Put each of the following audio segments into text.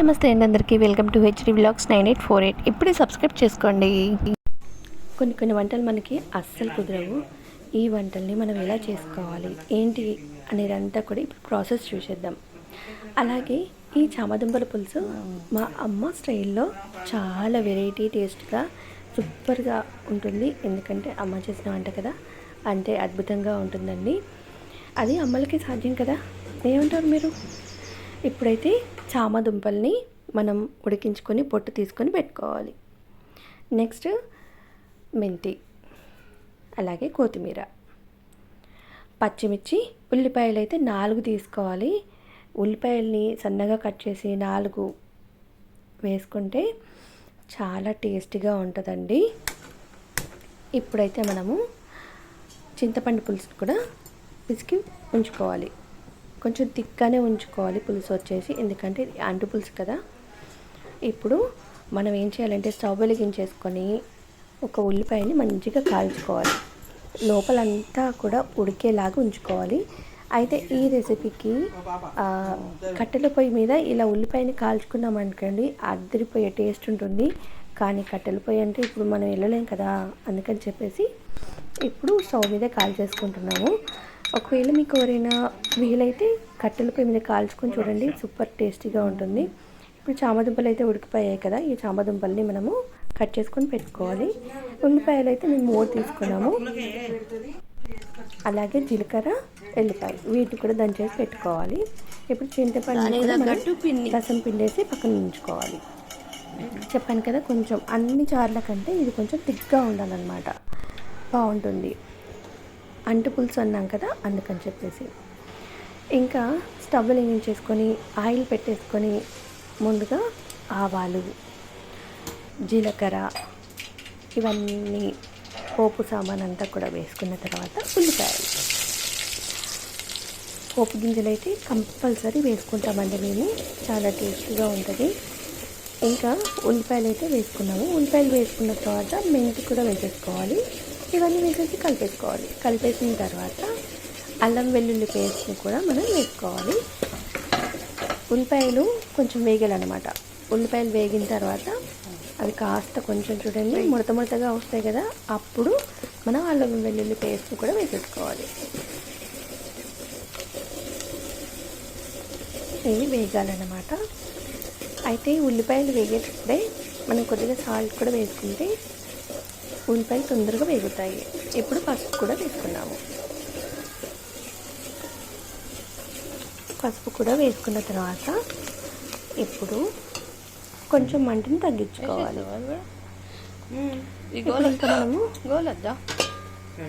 నమస్తే అండి అందరికీ. Welcome to HD blogs nine eight four eight. ఇప్పుడే సబ్స్క్రైబ్ చేసుకోండి. కొన్ని కొన్ని వంటలు మనకి అస్సలు కుదరవు. ఈ వంటల్ని మనం ఎలా చేసుకోవాలి? ఏంటి అనేదంతా కూడా ఇప్పుడు ప్రాసెస్ చూసేద్దాం. అలాగే ఈ చామదుంపల పులుసు మా అమ్మ స్టైల్లో చాలా వెరైటీ టేస్ట్గా సూపర్గా ఉంటుంది. ఎందుకంటే అమ్మ చేసిన వంట కదా. అంటే అద్భుతంగా ఉంటుందండి. అది అమ్మలకి సాధ్యం కదా. ఏమంటారు మీరు? ఇప్పుడైతే చామ దుంపల్ని మనం ఉడికించుకొని పొట్టు తీసుకొని పెట్టుకోవాలి. నెక్స్ట్ మెంతి అలాగే కొత్తిమీర. పచ్చిమిర్చి ఉల్లిపాయలు అయితే నాలుగు తీసుకోవాలి. ఉల్లిపాయల్ని సన్నగా కట్ చేసి నాలుగు వేసుకుంటే చాలా టేస్టీగా ఉంటుందండి. ఇప్పుడైతే మనము చింతపండు పులుసు కూడా పిసికి ఉంచుకోవాలి. కొంచెం థిక్గానే ఉంచుకోవాలి పులుసు వచ్చేసి. ఎందుకంటే ఇది అంటు పులుసు కదా. ఇప్పుడు మనం ఏం చేయాలంటే స్టవ్ వెలిగించేసుకొని ఒక ఉల్లిపాయని మంచిగా కాల్చుకోవాలి. లోపలంతా కూడా ఉడికేలాగా ఉంచుకోవాలి. అయితే ఈ రెసిపీకి కట్టెల పొయ్యి మీద ఇలా ఉల్లిపాయని కాల్చుకున్నాం అనుకోండి అద్దరిపోయే టేస్ట్ ఉంటుంది. కానీ కట్టెల పొయ్యి అంటే ఇప్పుడు మనం వెళ్ళలేం కదా అందుకని చెప్పేసి ఇప్పుడు స్టవ్ మీద కాల్ చేసుకుంటున్నాము ఒకవేళ మీకు ఎవరైనా వీలైతే కట్టెల పొయ్యి మీద కాల్చుకొని చూడండి. సూపర్ టేస్టీగా ఉంటుంది. ఇప్పుడు చామదుంపలు అయితే ఉడికిపోయాయి కదా. ఈ చామదుంపల్ని మనము కట్ చేసుకొని పెట్టుకోవాలి. ఉల్లిపాయలు అయితే మేము మూడు తీసుకున్నాము. అలాగే జీలకర్ర ఎల్లిపాయ వీటిని కూడా దంచేసి పెట్టుకోవాలి. ఇప్పుడు చింతపండు రసం పిండేసి పక్కన ఉంచుకోవాలి. చెప్పాను కదా కొంచెం అన్ని చార్ల కంటే ఇది కొంచెం థిక్గా ఉండాలన్నమాట. బాగుంటుంది. అంటు పులుసు అన్నాం కదా అందుకని చెప్పేసి. ఇంకా స్టవ్ వెలిగించేసుకొని ఆయిల్ పెట్టేసుకొని ముందుగా ఆవాలు జీలకర్ర ఇవన్నీ పోపు సామాన్ అంతా కూడా వేసుకున్న తర్వాత ఉల్లిపాయలు. పోపు గింజలు అయితే కంపల్సరీ వేసుకుంటామండి మేము. చాలా టేస్టీగా ఉంటుంది. ఇంకా ఉల్లిపాయలు అయితే వేసుకున్నాము. ఉల్లిపాయలు వేసుకున్న తర్వాత మెంతి కూడా వేసేసుకోవాలి. ఇవన్నీ వేసేసి కలిపేసుకోవాలి. కలిపేసిన తర్వాత అల్లం వెల్లుల్లి పేస్ట్ని కూడా మనం వేసుకోవాలి. ఉల్లిపాయలు కొంచెం వేగాలన్నమాట. ఉల్లిపాయలు వేగిన తర్వాత అవి కాస్త కొంచెం చూడండి ముడత ముడతగా వస్తాయి కదా అప్పుడు మనం అల్లం వెల్లుల్లి పేస్ట్ కూడా వేసేసుకోవాలి. ఇవి వేగాలన్నమాట. అయితే ఉల్లిపాయలు వేగేటప్పుడే మనం కొద్దిగా సాల్ట్ కూడా వేసుకుంటే ఉల్లిపాయలు తొందరగా వేగుతాయి. ఇప్పుడు పసుపు కూడా వేసుకున్నాము. పసుపు కూడా వేసుకున్న తర్వాత ఇప్పుడు కొంచెం మంటని తగ్గించుకోవాలి. ఇప్పుడు ఇంకా మనము గోలద్దా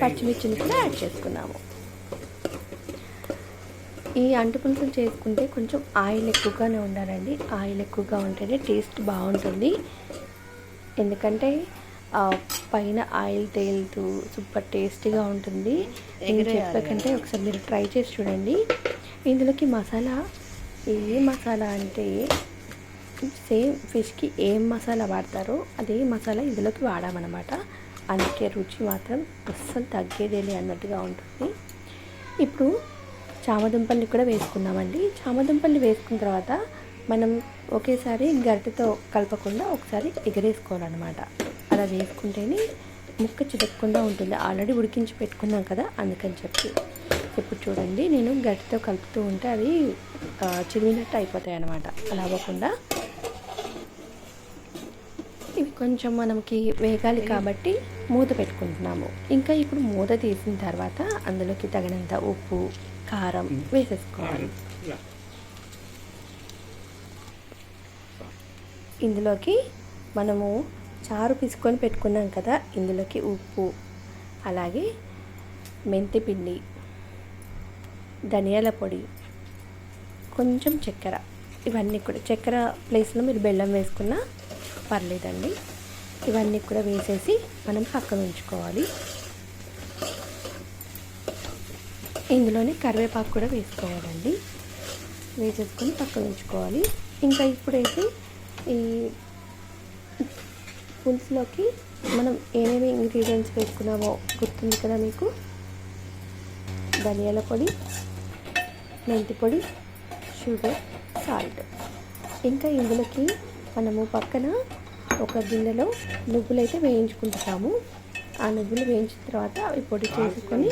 పచ్చిమిర్చిని కూడా యాడ్ చేసుకున్నాము. ఈ అంటు పులుసులు చేసుకుంటే కొంచెం ఆయిల్ ఎక్కువగానే ఉండాలండి. ఆయిల్ ఎక్కువగా ఉంటేనే టేస్ట్ బాగుంటుంది. ఎందుకంటే పైన ఆయిల్ తేలుతూ సూపర్ టేస్టీగా ఉంటుంది. నేను చెప్పకంటే ఒకసారి మీరు ట్రై చేసి చూడండి. ఇందులోకి మసాలా ఏ మసాలా అంటే సేమ్ ఫిష్కి ఏం మసాలా వాడతారో అదే మసాలా ఇందులోకి వాడామన్నమాట. అందుకే రుచి మాత్రం అస్సలు తగ్గేదేలే అన్నట్టుగా ఉంటుంది. ఇప్పుడు చామదుంపల్ని కూడా వేసుకున్నామండి చామదుంపల్ని వేసుకున్న తర్వాత మనం ఒకేసారి గరిటెతో కలపకుండా ఒకసారి ఎగరేసుకోవాలన్నమాట. అలా వేసుకుంటేనే ముక్క చితకకుండా ఉంటుంది. ఆల్రెడీ ఉడికించి పెట్టుకున్నాం కదా అందుకని చెప్పి. ఇప్పుడు చూడండి నేను గట్టితో కలుపుతూ ఉంటే అవి చిరిగినట్టు అయిపోతాయి అన్నమాట. అలా అవ్వకుండా. ఇవి కొంచెం మనకి వేగాలి కాబట్టి మూత పెట్టుకుంటున్నాము. ఇంకా ఇప్పుడు మూత తీసిన తర్వాత అందులోకి తగినంత ఉప్పు కారం వేసేసుకోవాలి. ఇందులోకి మనము చారు పిసుకొని పెట్టుకున్నాం కదా ఇందులోకి ఉప్పు అలాగే మెంతి పిండి ధనియాల పొడి కొంచెం చక్కెర. ఇవన్నీ కూడా చక్కెర ప్లేస్లో మీరు బెల్లం వేసుకున్నా పర్లేదండి. ఇవన్నీ కూడా వేసేసి మనం పక్కన ఉంచుకోవాలి. ఇందులోనే కరివేపాకు కూడా వేసుకోవాలండి. వేసేసుకొని పక్కన ఉంచుకోవాలి. ఇంకా ఇప్పుడైతే ఈ పులుసులోకి మనం ఏమేమి ఇంగ్రీడియంట్స్ వేసుకున్నామో గుర్తుంది కదా మీకు? ధనియాల పొడి మెంతి పొడి షుగర్ సాల్ట్. ఇంకా ఇందులోకి మనము పక్కన ఒక గిన్నెలో నువ్వులు అయితే వేయించుకుంటాము ఆ నువ్వులు వేయించిన తర్వాత అవి పొడి చేసుకొని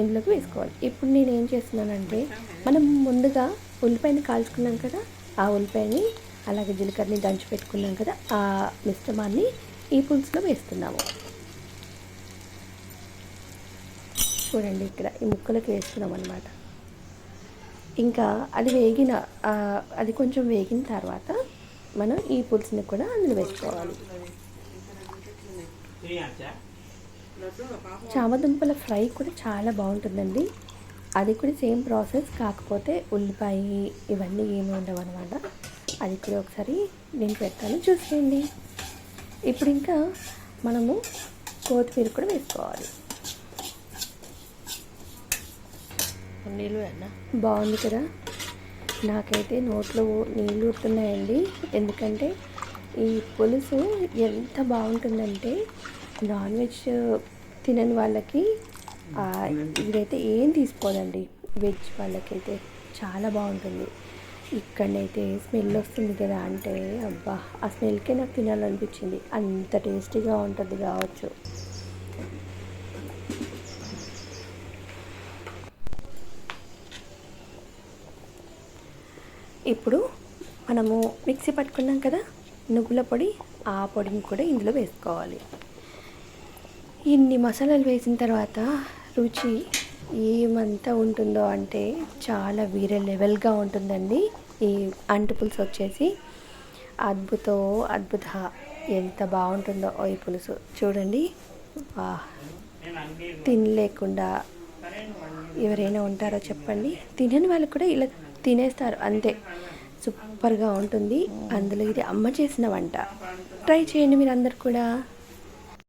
ఇందులోకి వేసుకోవాలి. ఇప్పుడు నేను ఏం చేస్తున్నానంటే మనం ముందుగా ఉల్లిపాయని కాల్చుకున్నాం కదా ఆ ఉల్లిపాయని అలాగే జీలకర్రని దంచి పెట్టుకున్నాం కదా ఆ మిశ్రమాన్ని ఈ పులుసులో వేస్తున్నాము. చూడండి ఇక్కడ ఈ ముక్కలకి వేస్తున్నాం అనమాట ఇంకా అది వేగిన అది కొంచెం వేగిన తర్వాత మనం ఈ పులుసుని కూడా అందులో వేసుకోవాలి. చామదుంపల ఫ్రై కూడా చాలా బాగుంటుందండి. అది కూడా సేమ్ ప్రాసెస్ కాకపోతే ఉల్లిపాయ ఇవన్నీ ఏమి ఉండవు అనమాట అది కూడా ఒకసారి నేను పెడతాను చూసేయండి. ఇప్పుడు ఇంకా మనము కొత్తిమీర కూడా వేసుకోవాలి. నీళ్ళు బాగుంది కదా? నాకైతే నోట్లో నీళ్ళు ఊరుతున్నాయండి. ఎందుకంటే ఈ పులుసు ఎంత బాగుంటుందంటే నాన్ వెజ్ తినని వాళ్ళకి ఇదైతే ఏం తీసుకోదండి. వెజ్ వాళ్ళకైతే చాలా బాగుంటుంది. ఇక్కడనైతే స్మెల్ వస్తుంది కదా అంటే అబ్బా ఆ స్మెల్కే నాకు తినాలనిపించింది. అంత టేస్టీగా ఉంటుంది కావచ్చు. ఇప్పుడు మనము మిక్సీ పట్టుకున్నాం కదా నువ్వుల పొడి ఆ పొడిని కూడా ఇందులో వేసుకోవాలి. ఇన్ని మసాలాలు వేసిన తర్వాత రుచి ఏమంతా ఉంటుందో అంటే చాలా వేరే లెవెల్గా ఉంటుందండి. ఈ అంటు పులుసు వచ్చేసి అద్భుతో అద్భుత. ఎంత బాగుంటుందో ఈ పులుసు. చూడండి. తినలేకుండా ఎవరైనా ఉంటారో చెప్పండి. తినని వాళ్ళు కూడా ఇలా తినేస్తారు. అంతే. సూపర్గా ఉంటుంది. అందులో ఇది అమ్మ చేసిన వంట. ట్రై చేయండి మీరు అందరు కూడా.